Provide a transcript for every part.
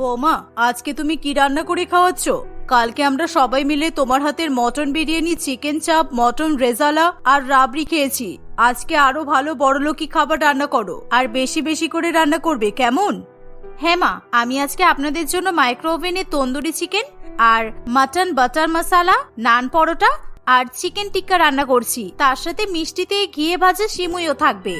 বৌমা, আজকে তুমি কি রান্না করে খাওয়াচ্ছ? কালকে আমরা সবাই মিলে তোমার হাতের mutton biryani, chicken chaap, mutton rezala আর রাবড়ি খেয়েছি। আজকে আরও ভালো বড়লোকি খাবার রান্না করো, আর বেশি বেশি করে রান্না করবে, কেমন? হ্যাঁ মা, আমি আজকে আপনাদের জন্য মাইক্রো ওভেনে তন্দুরি চিকেন আর মাটন বাটার মশালা, নান পরোটা আর চিকেন টিক্কা রান্না করছি। তার সাথে মিষ্টিতে ঘিয়ে ভাজা সিমুইও থাকবে।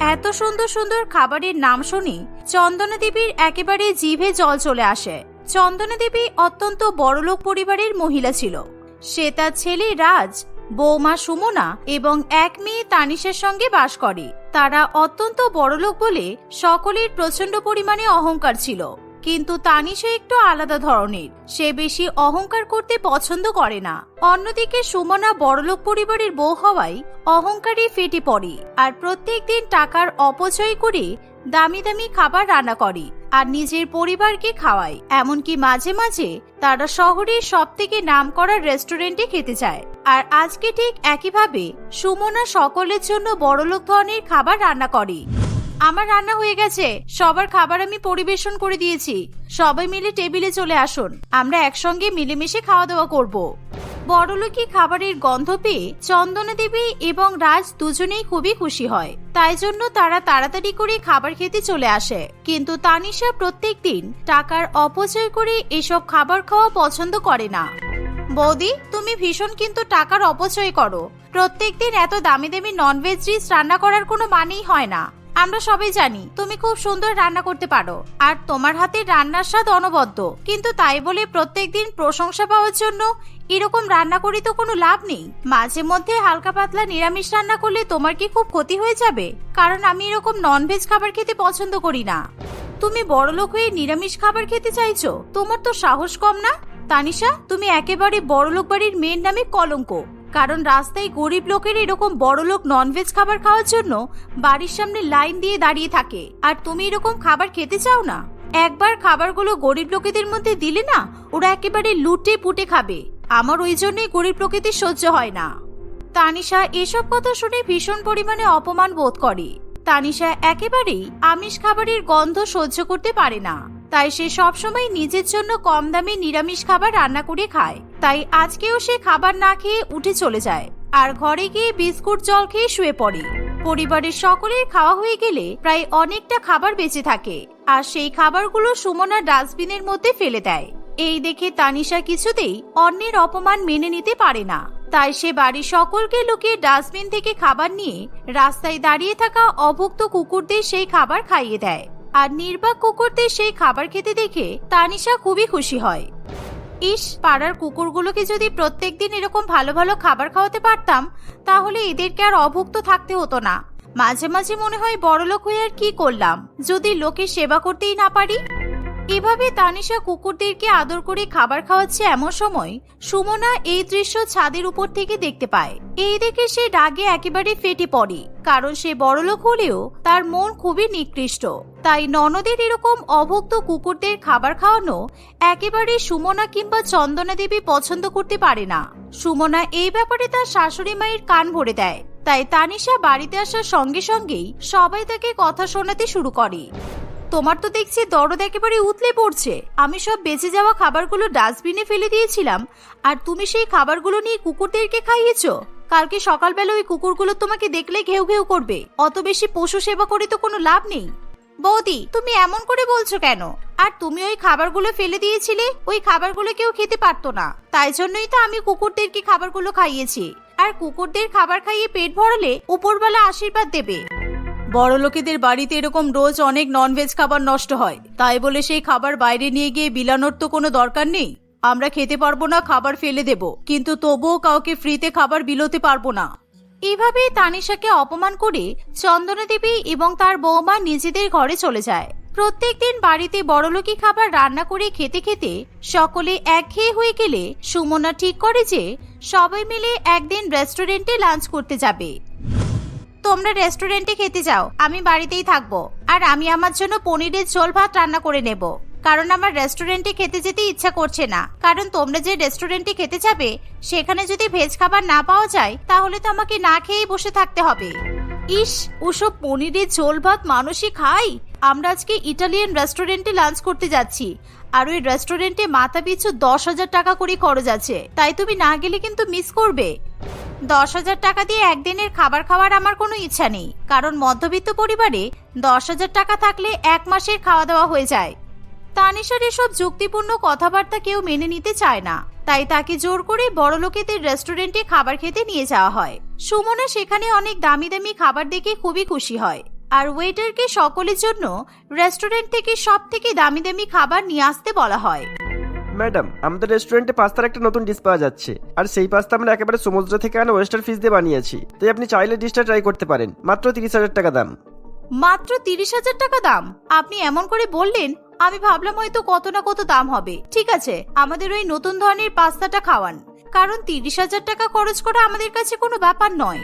এত সুন্দর সুন্দর খাবারের নাম শুনি চন্দনা দেবীর একেবারে জিভে জল চলে আসে। চন্দনা দেবী অত্যন্ত বড়লোক পরিবারের মহিলা ছিল। সে তার ছেলে রাজ, বৌমা সুমনা এবং এক মেয়ে তানিশের সঙ্গে বাস করে। তারা অত্যন্ত বড়লোক বলে সকলের প্রচণ্ড পরিমাণে অহংকার ছিল। কিন্তু তানিশা একটু আলাদা ধরনের। সে বেশি অহংকার করতে পছন্দ করে না। অন্যদিকে সুমনা বড়লোক পরিবারের বউ হওয়ায় অহংকারে ফেটে পড়ে আর প্রত্যেক দিন টাকার অপচয় করে দামি দামি খাবার রান্না করে আর নিজের পরিবারকে খাওয়ায়। এমনকি মাঝে মাঝে তারা শহরের সব থেকে নাম করা রেস্টুরেন্টে খেতে যায়। আর আজকে ঠিক একইভাবে সুমনা সকলের জন্য বড়লোক ধরনের খাবার রান্না করে। আমার রান্না হয়ে গেছে। সবার খাবার আমি পরিবেশন করে দিয়েছি। সবাই মিলে টেবিলে চলে আসুন। আমরা একসঙ্গে মিলেমিশে খাওয়া দাওয়া করব। বড়লোকি খাবারের গন্ধ পেয়ে চন্দনা দেবী এবং রাজ দুজনেই খুবই খুশি হয়। তাই জন্য তারা তাড়াতাড়ি করে খাবার খেতে চলে আসে। কিন্তু তানিশা প্রত্যেক দিন টাকার অপচয় করে এসব খাবার খাওয়া পছন্দ করে না। বৌদি, তুমি ভীষণ কিন্তু টাকার অপচয় করো। প্রত্যেকদিন এত দামি দামি ননভেজ রান্না করার কোনো মানেই হয় না। আমরা সবাই জানি তুমি খুব সুন্দর রান্না করতে পারো। আর তোমার হাতে রান্নার স্বাদ অনবদ্য। কিন্তু তাই বলে প্রত্যেকদিন প্রশংসা পাওয়ার জন্য এরকম রান্না করি তো কোনো লাভ নেই। মাঝে মধ্যে হালকা পাতলা নিরামিষ রান্না করলে তোমার কি খুব ক্ষতি হয়ে যাবে? কারণ আমি এরকম ননভেজ খাবার খেতে পছন্দ করি না। তুমি বড়লোক হয়ে নিরামিষ খাবার খেতে চাইছো? তোমার তো সাহস কম না? তানিশা, তুমি একেবারে বড়লোক বাড়ির মেয়ের নামে কলঙ্ক। কারণ রাস্তায় গরিব লোকের এরকম বড়লোক ননভেজ খাবার খাওয়ার জন্য বাড়ির সামনে লাইন দিয়ে দাঁড়িয়ে থাকে। আর তুমি এরকম খাবার খেতে চাও না? একবার খাবারগুলো গরিব লোকেদের মধ্যে দিলে না, ওরা একেবারে লুটে পুটে খাবে। আমার ওই জন্যই গরিব প্রকৃতির সহ্য হয় না। তানিশা এসব কথা শুনে ভীষণ পরিমাণে অপমান বোধ করে। তানিশা একেবারেই আমিষ খাবারের গন্ধ সহ্য করতে পারে না। তাই সে সবসময় নিজের জন্য কম দামে নিরামিষ খাবার রান্না করে খায়। তাই আজকেও সে খাবার না খেয়ে উঠে চলে যায় আর ঘরে গিয়ে বিস্কুট জল খেয়ে শুয়ে পড়ে। পরিবারের সকলের খাওয়া হয়ে গেলে প্রায় অনেকটা খাবার বেঁচে থাকে আর সেই খাবারগুলো সুমনা ডাস্টবিনের মধ্যে ফেলে দেয়। এই দেখে তানিশা কিছুতেই অন্যের অপমান মেনে নিতে পারে না। তাই সে বাড়ির সকলকে লুকিয়ে ডাস্টবিন থেকে খাবার নিয়ে রাস্তায় দাঁড়িয়ে থাকা অভুক্ত কুকুরদের সেই খাবার খাইয়ে দেয়। আর নির্বাক কুকুরদের সেই খাবার খেতে দেখে তানিশা খুবই খুশি হয়। ইস, পাড়ার কুকুরগুলোকে যদি প্রত্যেক দিন এরকম ভালো ভালো খাবার খাওয়াতে পারতাম, তাহলে এদেরকে আর অভুক্ত থাকতে হতো না। মাঝে মাঝে মনে হয় বড়লোক হয়ে আর কি করলাম, যদি লোকের সেবা করতেই না পারি। এভাবে তানিশা কুকুরদেরকে আদর করে খাবার খাওয়াচ্ছে এমন সময় সুমনা এই দৃশ্য ছাদের উপর থেকে দেখতে পায়। এই দেখে সে রাগে একেবারে ফেটে পড়ে, কারণ সে বড়লোক হলেও তার মন খুবই নিকৃষ্ট। তাই ননদের এরকম অভুক্ত কুকুরদের খাবার খাওয়ানো একেবারে সুমনা কিংবা চন্দনা দেবী পছন্দ করতে পারে না। সুমনা এই ব্যাপারে তার শাশুড়ি মায়ের কান ভরে দেয়। তাই তানিশা বাড়িতে আসার সঙ্গে সঙ্গেই সবাই তাকে কথা শোনাতে শুরু করে। তোমার তো দেখছি দরদ একেবারে উতলে পড়ছে। আমি সব বেঁচে যাওয়া খাবারগুলো ডাস্টবিনে ফেলে দিয়েছিলাম। আর তুমি সেই খাবারগুলো নিয়ে কুকুরদেরকে খাইয়েছ? কালকে সকালবেলা ওই কুকুরগুলো তোমাকে দেখলে ঘেউ ঘেউ করবে। অত বেশি পশু সেবা করে তো কোনো লাভ নেই। বৌদি, তুমি এমন করে বলছো কেন? আর তুমি ওই খাবারগুলো ফেলে দিয়েছিলে, ওই খাবারগুলো কেউ খেতে পারতো না। তাই জন্যই তো আমি কুকুরদেরকে খাবারগুলো খাইয়েছি। আর কুকুরদের খাবার খাইয়ে পেট ভরালে উপরবেলা আশীর্বাদ দেবে। বড় লোকেদের বাড়িতে এরকম রোজ অনেক ননভেজ খাবার নষ্ট হয়। তাই বলে সেই খাবার বাইরে নিয়ে গিয়ে বিলানোর তো কোনো দরকার নেই। আমরা খেতে পারব না, খাবার ফেলে দেব। কিন্তু তবুও কাউকে ফ্রিতে খাবার বিলোতে পারব না। এভাবে তানিশাকে অপমান করে চন্দনা দেবী এবং তার বৌমা নিজেদের ঘরে চলে যায়। প্রত্যেকদিন বাড়িতে বড়লোকি খাবার রান্না করে খেতে খেতে সকলে একঘেয়ে হয়ে গেলে সুমনা ঠিক করে যে সবাই মিলে একদিন রেস্টুরেন্টে লাঞ্চ করতে যাবে। তোমরা রেস্টুরেন্টে খেতে যাও। আমি বাড়িতেই থাকব। আর আমি আমার জন্য পনিরের ঝোল ভাত রান্না করে নেব। কারণ আমার রেস্টুরেন্টে খেতে যেতে ইচ্ছা করছে না। কারণ তোমরা যে রেস্টুরেন্টে খেতে যাবে, সেখানে যদি ভেজ খাবার না পাওয়া যায়, তাহলে তো আমাকে না খেয়েই বসে থাকতে হবে। ইস, ওসব পনিরের ঝোল ভাত মানুষই খাই আমরা আজকে ইটালিয়ান রেস্টুরেন্টে লাঞ্চ করতে যাচ্ছি। আর ওই রেস্টুরেন্টে মাথা পিছু দশ হাজার টাকা করে খরচ আছে। তাই তুমি না গেলে কিন্তু মিস করবে। দশ হাজার টাকা দিয়ে একদিনের খাবার খাওয়ার আমার কোনো ইচ্ছা নেই। কারণ মধ্যবিত্ত পরিবারে দশ হাজার টাকা থাকলে এক মাসের খাওয়া দাওয়া হয়ে যায়। তানিশার এসব যুক্তিপূর্ণ কথাবার্তা কেউ মেনে নিতে চায় না। তাই তাকে জোর করে বড়লোকেদের রেস্টুরেন্টে খাবার খেতে নিয়ে যাওয়া হয়। সুমনা সেখানে অনেক দামি দামি খাবার দেখে খুবই খুশি হয়। আর ওয়েটারকে সকলের জন্য রেস্টুরেন্ট থেকে সব থেকে দামি দামি খাবার নিয়ে আসতে বলা হয়। ম্যাডাম, আমাদের রেস্টুরেন্টে পাস্তার একটা নতুন ডিশ পাওয়া যাচ্ছে। আর সেই পাস্তা আমরা একেবারে সমুদ্র থেকে আনা ওয়েস্টার ফিশ দিয়ে বানিয়েছি। তাই আপনি চাইলে ডিশটা ট্রাই করতে পারেন। মাত্র তিরিশ হাজার টাকা দাম। মাত্র তিরিশ হাজার টাকা দাম? আপনি এমন করে বললেন, আমি ভাবলাম হয়তো কত না কত দাম হবে। ঠিক আছে, আমাদের ওই নতুন ধরনের পাস্তাটা খাওয়ান। কারণ তিরিশ হাজার টাকা খরচ করা আমাদের কাছে কোনো ব্যাপার নয়।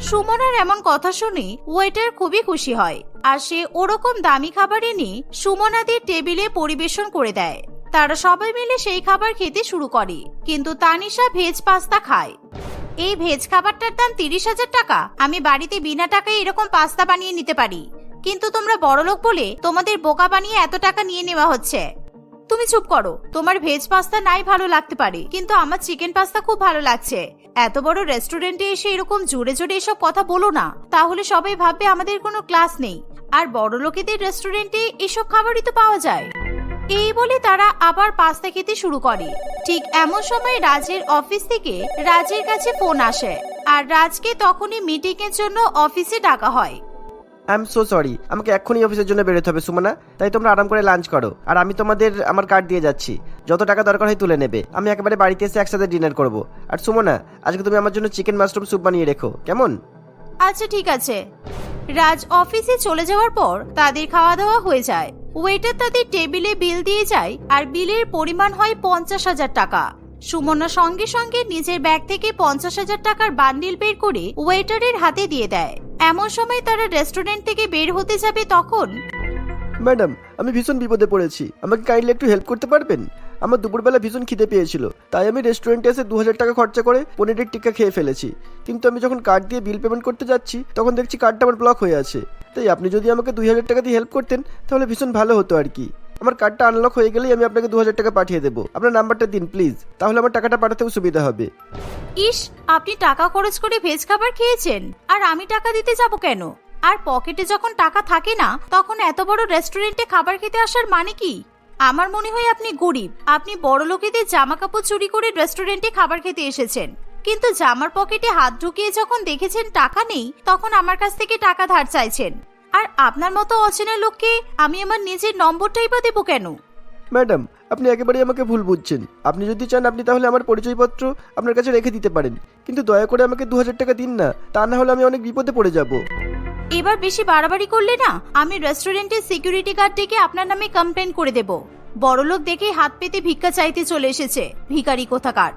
সুমনার এমন কথা শুনে ওয়েটার খুবই খুশি হয়। আর সে ওরকম দামি খাবার এনে সুমনাদের টেবিলে পরিবেশন করে দেয়। তারা সবাই মিলে সেই খাবার খেতে শুরু করে। কিন্তু তানিশা ভেজ পাস্তা খায়। এই ভেজ খাবারটার দাম তিরিশ হাজার টাকা। আমি বাড়িতে বিনা টাকায় এরকম পাস্তা বানিয়ে নিতে পারি। কিন্তু তোমরা বড়লোক বলে তোমাদের বোকা বানিয়ে এত টাকা নিয়ে নেওয়া হচ্ছে। তুমি চুপ করো। তোমার ভেজ পাস্তা নাই ভালো লাগতে পারে। কিন্তু আমার চিকেন পাস্তা খুব ভালো লাগছে। এত বড় রেস্টুরেন্টে এসে এরকম জোরে জোরে এসব কথা বলো না। তাহলে সবাই ভাববে আমাদের কোনো ক্লাস নেই। আর বড় লোকেদের রেস্টুরেন্টে এসব খাবারই তো পাওয়া যায়। এই বলে তারা আবার পাস্তা খেতে শুরু করে। ঠিক এমন সময় রাজের অফিস থেকে রাজের কাছে ফোন আসে আর রাজকে তখনই মিটিং এর জন্য অফিসে ডাকা হয়। আই এম সো সরি আমাকে এক্ষুনি অফিসের জন্য বেরোতে হবে সুমনা। তাই তোমরা আরাম করে লাঞ্চ করো। আর আমি তোমাদের আমার কার্ড দিয়ে যাচ্ছি। যত টাকা দরকার হয় তুলে নেবে। আমি একেবারে বাড়িতে এসে একসাথে ডিনার করব। আর সুমনা আজকে তুমি আমার জন্য চিকেন মাশরুম স্যুপ বানিয়ে রেখো। কেমন? আচ্ছা ঠিক আছে। রাজ অফিসে চলে যাওয়ার পর তাদের খাওয়া দাওয়া হয়ে যায়। ওয়েটার তাদের টেবিলে বিল দিয়ে যায় আর বিলের পরিমাণ হয় পঞ্চাশ হাজার টাকা। সুমনা সঙ্গে সঙ্গে নিজের ব্যাগ থেকে পঞ্চাশ হাজার টাকার বান্ডিল বের করে ওয়েটারের হাতে দিয়ে দেয়। এমন সময় তারা রেস্টুরেন্ট থেকে বের হতে যাবে তখন ম্যাডাম, আমি ভীষণ বিপদে পড়েছি। আমাকে কাইন্ডলি একটু হেল্প করতে পারবেন? আমার দুপুরবেলা ভীষণ খিদে পেয়েছিল। তাই আমি রেস্টুরেন্টে এসে দু হাজার টাকা খরচা করে পনিরের টিক্কা খেয়ে ফেলেছি। কিন্তু আমি যখন কার্ড দিয়ে বিল পেমেন্ট করতে যাচ্ছি, তখন দেখছি কার্ডটা আমার ব্লক হয়ে আছে। তাই আপনি যদি আমাকে দুই হাজার টাকা দিয়ে হেল্প করতেন, তাহলে ভীষণ ভালো হতো আর কি। আমার কার্ডটা আনলক হয়ে গেলেই আমি আপনাকে দু হাজার টাকা পাঠিয়ে দেবো। আপনার নাম্বারটা দিন প্লিজ তাহলে আমার টাকাটা পাঠাতেও সুবিধা হবে। ইস, আপনি টাকা খরচ করে ভেজ খাবার খেয়েছেন। আর আমি টাকা দিতে যাব কেন? আর পকেটে যখন টাকা থাকে না, তখন এত বড় রেস্টুরেন্টে খাবার খেতে আসার মানে কি? আমার মনে হয় আপনি গরিব। আপনি বড় লোকেদের জামা কাপড় চুরি করে রেস্টুরেন্টে খাবার খেতে এসেছেন। কিন্তু জামার পকেটে হাত ঢুকিয়ে যখন দেখেছেন টাকা নেই, তখন আমার কাছ থেকে টাকা ধার চাইছেন। আর আপনার মতো অচেনা লোককে আমি আমার নিজের নম্বরটাই বা দেবো কেন? ম্যাডাম, আপনি একেবারেই আমাকে ভুল বুঝছেন। আপনি যদি চান আপনি তাহলে আমার পরিচয়পত্র আপনার কাছে রেখে দিতে পারেন। কিন্তু দয়া করে আমাকে দু হাজার টাকা দিন না, তা না হলে আমি অনেক বিপদে পড়ে যাব। এবার বেশি বাড়াবাড়ি করলে না, আমি রেস্টুরেন্টের সিকিউরিটি গার্ড ডেকে আপনার নামে কমপ্লেন করে দেব। বড়লোক দেখে হাত পেতে ভিক্ষা চাইতে চলে এসেছে। ভিখারি কোথাকার?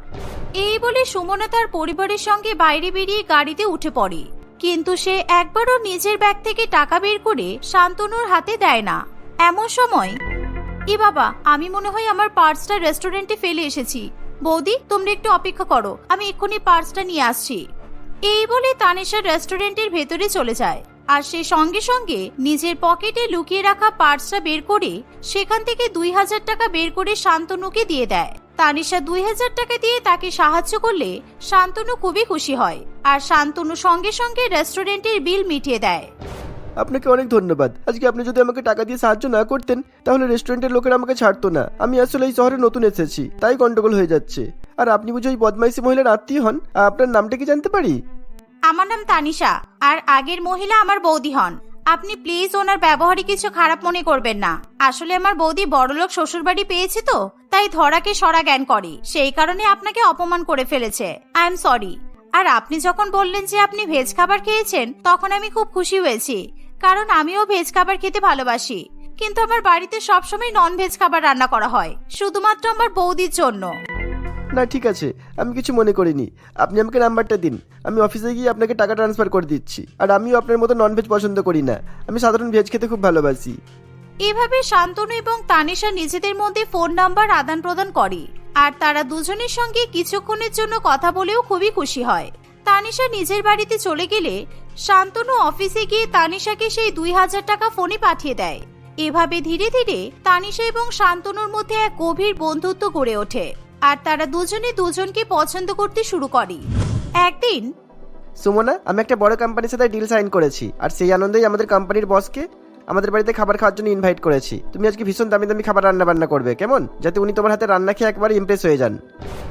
এই বলে সুমনা তার পরিবারের সঙ্গে বাইরে বেরিয়ে গাড়িতে উঠে পড়ে। কিন্তু সে একবারও নিজের ব্যাগ থেকে টাকা বের করে শান্তনুর হাতে দেয় না। এমন সময়, এ বাবা, আমি মনে হয় আমার পার্সটা রেস্টুরেন্টে ফেলে এসেছি। বৌদি, তোমরা একটু অপেক্ষা করো, আমি এক্ষুনি পার্সটা নিয়ে আসছি। এই বলে তানিশা রেস্টুরেন্টের ভেতরে চলে যায়। আর সে সঙ্গে সঙ্গে নিজের পকেটে লুকিয়ে রাখা পার্সটা বের করে সেখান থেকে দুই হাজার টাকা বের করে শান্তনুকে দিয়ে দেয়। তানিশা দুই হাজার টাকা দিয়ে তাকে সাহায্য করলে শান্তনু খুবই খুশি হয় আর শান্তনু সঙ্গে সঙ্গে রেস্টুরেন্টের বিল মিটিয়ে দেয়। আপনাকে অনেক ধন্যবাদ। আজকে আপনি যদি আমাকে টাকা দিয়ে সাহায্য না করতেন, তাহলে রেস্টুরেন্টের লোকেরা আমাকে ছাড়তো না। আমি আসলে এই শহরে নতুন এসেছি, তাই গন্ডগোল হয়ে যাচ্ছে। আর আপনি বুঝি ওই বদমাইশি মহিলার আত্মীয় হন? আপনার নামটা কি জানতে পারি? আমার নাম তানিশা, আর আগের মহিলা আমার বৌদি হন। আপনি প্লিজ ওনার ব্যবহারে কিছু খারাপ মনে করবেন না। আসলে আমার বৌদি বড়লোক শ্বশুরবাড়ি পেয়েছে তো, তাই ধরাকে সরা জ্ঞান করে। সেই কারণে আপনাকে অপমান করে ফেলেছে। আই এম সরি আর আপনি যখন বললেন যে আপনি ভেজ খাবার খেয়েছেন, তখন আমি খুব খুশি হয়েছি। কারণ আমিও ভেজ খাবার খেতে ভালোবাসি। কিন্তু আমার বাড়িতে সবসময় নন ভেজ খাবার রান্না করা হয়। শুধুমাত্র আমার বৌদির জন্য। না, ঠিক আছে। আমি কিছু মনে করিনি। আপনি আমাকে নাম্বারটা দিন। আমি অফিসে গিয়ে আপনাকে টাকা ট্রান্সফার করে দিচ্ছি। আর আমিও আপনার মতো ননভেজ পছন্দ করি না। আমি সাধারণ ভেজ খেতে খুব ভালোবাসি। এভাবে শান্তনু এবং তানিশা নিজেদের মধ্যে ফোন নাম্বার আদান প্রদান করে। আর তারা দুজনের সঙ্গে কিছুক্ষণের জন্য কথা বলেও খুবই খুশি হয়। তানিশা নিজের বাড়িতে চলে গেলে শান্তনু অফিসে গিয়ে তানিশাকে সেই দুই হাজার টাকা ফোনে পাঠিয়ে দেয়। এভাবে ধীরে ধীরে তানিশা এবং শান্তনুর মধ্যে এক গভীর বন্ধুত্ব গড়ে ওঠে। আর তারা দুজনে দুজনকে পছন্দ করতে শুরু করে। একদিন সুমনা আমি একটা বড় কোম্পানির সাথে ডিল সাইন করেছি আর সেই আনন্দেই আমাদের কোম্পানির বসকে আমাদের বাড়িতে খাবার খাওয়ার জন্য ইনভাইট করেছি। তুমি আজকে ভীষণ দামি দামি খাবার রান্না বান্না করবে কেমন? যাতে উনি তোমার হাতে রান্না খেয়ে একবার ইমপ্রেস হয়ে যান।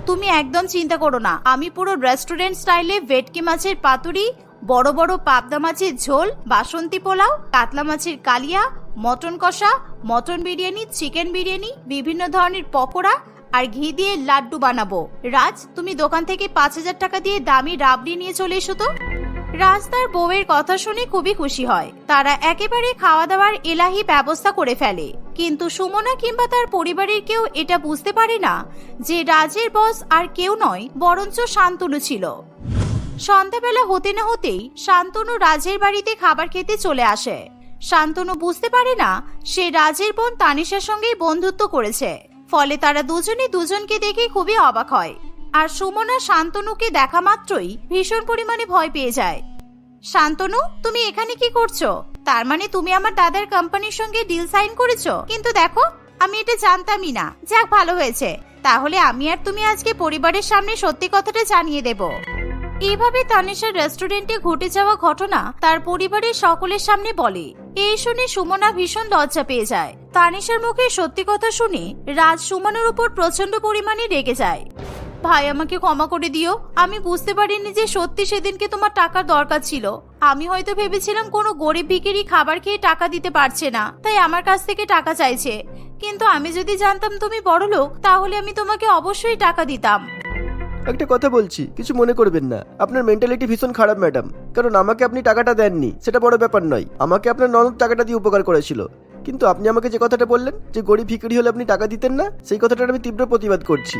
তুমি একদম চিন্তা করো না আমি পুরো রেস্টুরেন্ট স্টাইলে ভেটকি মাছের পাতুরি বড় বড় পাবদা মাছের ঝোল বাসন্তী পোলাও কাতলা মাছের কালিয়া মটন কষা মটন বিরিয়ানি চিকেন বিরিয়ানি বিভিন্ন ধরনের পকোড়া আর ঘি দিয়ে লাড্ডু বানাবো। রাজ, তুমি দোকান থেকে পাঁচ হাজার টাকা দিয়ে দামি রাবড়ি নিয়ে চলে এসো তো। রাজ তার বউয়ের কথা শুনে খুবই খুশি হয়। তারা একেবারে খাওয়া দাওয়ার এলাহি ব্যবস্থা করে ফেলে। কিন্তু সুমনা কিংবা তার পরিবারের কেউ এটা বুঝতে পারে না যে রাজের বস আর কেউ নয়, বরঞ্চ শান্তনু ছিল। সন্ধ্যাবেলা হতে না হতেই শান্তনু রাজের বাড়িতে খাবার খেতে চলে আসে। শান্তনু বুঝতে পারে না সে রাজের বোন তানিশার সঙ্গেই বন্ধুত্ব করেছে। ফলে তারা দুজনে দুজনকে দেখে খুবই অবাক হয়। আর সুমনা শান্তনুকে দেখা মাত্রই ভীষণ পরিমাণে ভয় পেয়ে যায়। শান্তনু, তুমি এখানে কি করছ? তার মানে তুমি আমার দাদার কোম্পানির সঙ্গে ডিল সাইন করেছ? কিন্তু দেখো, আমি এটা জানতামই না। যাক, ভালো হয়েছে। তাহলে আমি আর তুমি আজকে পরিবারের সামনে সত্যি কথাটা জানিয়ে দেব। এভাবে তানিশার রেস্টুরেন্টে ঘটে যাওয়া ঘটনা তার পরিবারের সকলের সামনে বলে। এই শুনে সুমনা ভীষণ লজ্জা পেয়ে যায়। তানিশার মুখে সত্যি কথা শুনে রাজ সুমনের উপর প্রচণ্ড পরিমাণে রেগে যায়। ভাই, আমাকে ক্ষমা করে দিও। আমি বুঝতে পারিনি যে সত্যি সেদিনকে তোমার টাকার দরকার ছিল। আমি হয়তো ভেবেছিলাম কোনো গরিব ভিকিরি খাবার খেয়ে টাকা দিতে পারছে না, তাই আমার কাছ থেকে টাকা চাইছে। কিন্তু আমি যদি জানতাম তুমি বড় লোক তাহলে আমি তোমাকে অবশ্যই টাকা দিতাম। একটা কথা বলছি, কিছু মনে করবেন না। আপনার মেন্টালিটি ভীষণ খারাপ ম্যাডাম কারণ আমাকে আপনি টাকাটা দেননি, সেটা বড় ব্যাপার নয়। আমাকে আপনার ননদ টাকাটা দিয়ে উপকার করেছিল। কিন্তু আপনি আমাকে যে কথাটা বললেন, যে গরিব ভিকিরি হলে আপনি টাকা দিতেন না, সেই কথাটার আমি তীব্র প্রতিবাদ করছি।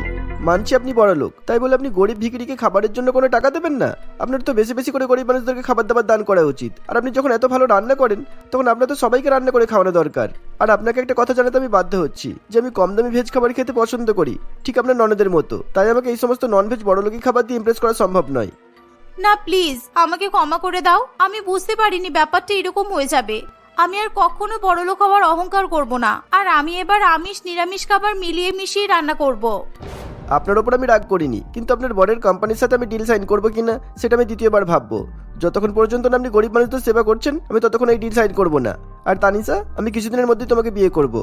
মানছি আপনি বড় লোক, তাই বলে আপনি গরিব ভিকিরিকে খাবারের জন্য কোনো টাকা দেবেন না? আপনার তো বেশি বেশি করে গরিব মানুষদেরকে খাবার দাবার দান করা উচিত। আর আপনি যখন এত ভালো রান্না করেন, তখন আপনার তো সবাইকে রান্না করে খাওয়ানো দরকার। আর আপনাকে একটা কথা জানাতে আমি বাধ্য হচ্ছি, যে আমি কম দামি ভেজ খাবার খেতে পছন্দ করি। ঠিক আপনার ননদের মতো। তাই আমাকে এই সমস্ত নন ভেজ বড় লোকই খাবার দিয়ে ইমপ্রেস করা সম্ভব নয়। না প্লিজ আমাকে ক্ষমা করে দাও। আমি বুঝতে পারিনি ব্যাপারটা এরকম হয়ে যাবে। আমি আর কখনো বড়লোক হওয়ার অহংকার করব না। আর আমি এবার আমিষ, নিরামিষ খাবার মিলিয়ে মিশিয়ে রান্না করব। আপনার ওপর আমি রাগ করিনি, কিন্তু আপনার বরের কোম্পানির সাথে আমি ডিল সাইন করব কিনা, সেটা আমি দ্বিতীয়বার ভাববো। যতক্ষণ পর্যন্ত না আপনি গরিব মানুষদের সেবা করছেন, আমি ততক্ষণ এই ডিল সাইন করব না। আর তানিসা আমি কিছুদিনের মধ্যেই তোমাকে বিয়ে করব।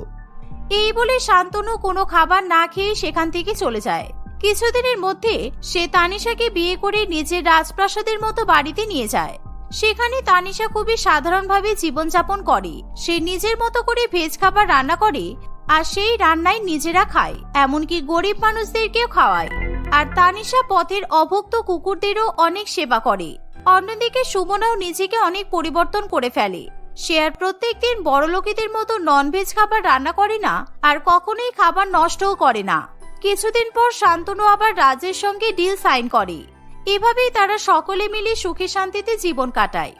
এই বলে শান্তনু কোনো খাবার না খেয়ে সেখান থেকে চলে যায়। কিছুদিনের মধ্যে সে তানিশাকে বিয়ে করে নিজের রাজপ্রাসাদের মতো বাড়িতে নিয়ে যায়। সেখানে তানিশা খুবই সাধারণভাবে জীবনযাপন করে। সে নিজের মতো করে ভেজ খাবার রান্না করে আর সেই রান্নায় নিজেরা খায়, এমনকি গরিব মানুষদেরকেও খাওয়ায়। আর তানিশা পথের অভুক্ত কুকুরদেরও অনেক সেবা করে। অন্যদিকে সুমনাও নিজেকে অনেক পরিবর্তন করে ফেলে। সে আর প্রত্যেকদিন বড়লোকেদের মতো ননভেজ খাবার রান্না করে না, আর কখনোই খাবার নষ্টও করে না। কিছুদিন পর শান্তনু আবার রাজের সঙ্গে ডিল সাইন করে। এভাবেই তারা সকলে মিলে সুখে শান্তিতে জীবন কাটায়।